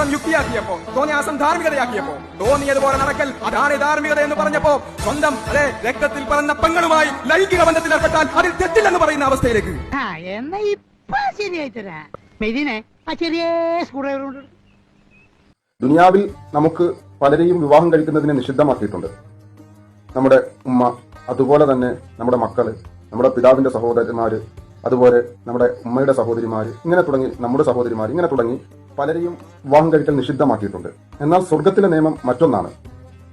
തോന്നിയാസം യുക്തിയാക്കിയപ്പോ തോന്നിയാസം ധാർമ്മികതയാക്കിയപ്പോ തോന്നിയതുപോലെ നടക്കൽ അതാണ് ധാർമ്മികത എന്ന് പറഞ്ഞപ്പോ സ്വന്തം അതെ രക്തത്തിൽ പറഞ്ഞ പെങ്ങളുമായി ലൈംഗിക ബന്ധത്തിൽ ഏർപ്പെട്ടാൽ അതിൽ തെറ്റില്ലെന്ന് പറയുന്ന അവസ്ഥയിലേക്ക്. ദുനിയാവിൽ നമുക്ക് പലരെയും വിവാഹം കഴിക്കുന്നതിനെ നിഷിദ്ധമാക്കിയിട്ടുണ്ട്. നമ്മുടെ ഉമ്മ അതുപോലെ തന്നെ നമ്മുടെ മക്കൾ നമ്മുടെ പിതാവിന്റെ സഹോദരന്മാര് അതുപോലെ നമ്മുടെ ഉമ്മയുടെ സഹോദരിമാര് ഇങ്ങനെ തുടങ്ങി നമ്മുടെ സഹോദരിമാർ ഇങ്ങനെ തുടങ്ങി പലരെയും വിവാഹം കഴിക്കൽ നിഷിദ്ധമാക്കിയിട്ടുണ്ട്. എന്നാൽ സ്വർഗത്തിലെ നിയമം മറ്റൊന്നാണ്.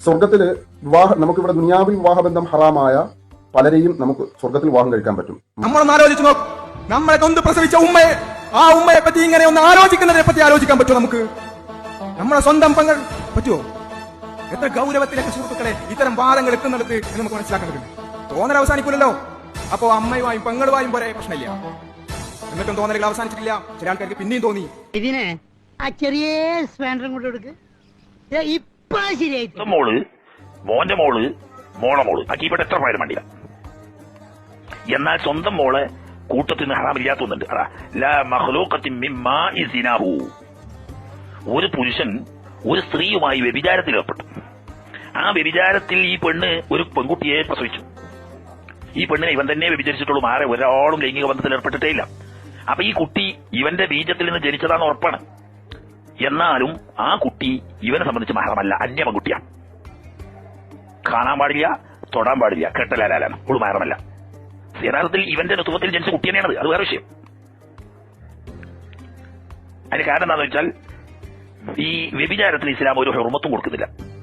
സ്വർഗത്തിൽ വിവാഹ നമുക്കിവിടെ ദുനിയാവിൽ വിവാഹബന്ധം ഹറാമായ പലരെയും നമുക്ക് സ്വർഗത്തിൽ വിവാഹം കഴിക്കാൻ പറ്റും. നമ്മളൊന്ന് ആലോചിച്ച് നോക്ക്. നമ്മളെ തൊന്ത് പ്രസവിച്ച ഉമ്മയെ ആ ഉമ്മയെ പറ്റി ഇങ്ങനെ ഒന്ന് ആലോചിക്കുന്നതിനെ പറ്റി ആലോചിക്കാൻ പറ്റുമോ നമുക്ക്? നമ്മളെ സ്വന്തം പങ്കൾ പറ്റുമോ? എത്ര ഗൗരവത്തിലൊക്കെ സുഹൃത്തുക്കളെ ഇത്തരം വാദങ്ങൾ എത്തുന്നിടത്ത് എന്ന് നമുക്ക് മനസ്സിലാക്കാൻ പറ്റും. തോന്നൽ അവസാനിക്കില്ലല്ലോ അപ്പോ അമ്മയുമായും പെങ്ങളുമായും പോരെ പ്രശ്നമില്ല. എന്നിട്ടും തോന്നലുകൾ അവസാനിച്ചിട്ടില്ല. ചില ആൾക്കാർക്ക് പിന്നെയും തോന്നി. ഇതിനെ ചെറിയ സ്പാൻഡറും കൂടെ എടുക്ക്. ഇപ്പൊ ശരിയായി. മോൾ മോന്റെ മോൾ മോളെ മോൾ. ആ എത്ര പേരും വേണ്ടില്ല എന്നാൽ സ്വന്തം മോളെ കൂട്ടത്തിന് അതാ ലാ മിമ്മാ ഒരു പുരുഷൻ ഒരു സ്ത്രീയുമായി വ്യഭിചാരത്തിൽ ഏർപ്പെട്ടു. ആ വ്യഭിചാരത്തിൽ ഈ പെണ്ണ് ഒരു പെൺകുട്ടിയെ പ്രസവിച്ചു. ഈ പെണ്ണിനെ ഇവൻ തന്നെ വ്യഭിചരിച്ചിട്ടുള്ളൂ. ആരെ ഒരാളും ലൈംഗിക ബന്ധത്തിൽ ഏർപ്പെട്ടിട്ടേ ഇല്ല. അപ്പൊ ഈ കുട്ടി ഇവന്റെ ബീജത്തിൽ നിന്ന് ജനിച്ചതാണ് ഉറപ്പാണ്. എന്നാലും ആ കുട്ടി ഇവനെ സംബന്ധിച്ച് മഹറമല്ല അന്യ പെൺകുട്ടിയാണ് കാണാൻ പാടില്ല തൊടാൻ പാടില്ല കെട്ടലാലാണ് ഒരു മഹറമല്ല. യഥാർത്ഥത്തിൽ ഇവന്റെ ഋതുവത്തിൽ ജനിച്ച കുട്ടി തന്നെയാണത് അത് വേറെ വിഷയം. അതിന് കാരണം എന്താണെന്ന് വെച്ചാൽ ഈ വ്യഭിചാരത്തിന് ഇസ്ലാം ഒരു ഹെർമത്തും കൊടുക്കുന്നില്ല.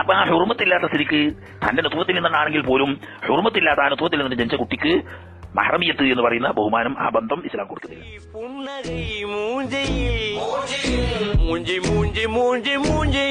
അപ്പൊ ആ ഹെർമത്തില്ലാത്ത സ്ഥിതിക്ക് തന്റെ നുത്വത്തിൽ നിന്നാണെങ്കിൽ പോലും ഹെർമത്തില്ലാത്ത ആ നുത്വത്തിൽ നിന്ന് ജനിച്ച കുട്ടിക്ക് മഹറമിയത്ത് എന്ന് പറയുന്ന ബഹുമാനം ആ ബന്ധം ഇസ്ലാം കൊടുക്കുന്നില്ല. മൂഞ്ചി മൂഞ്ചി മൂഞ്ചി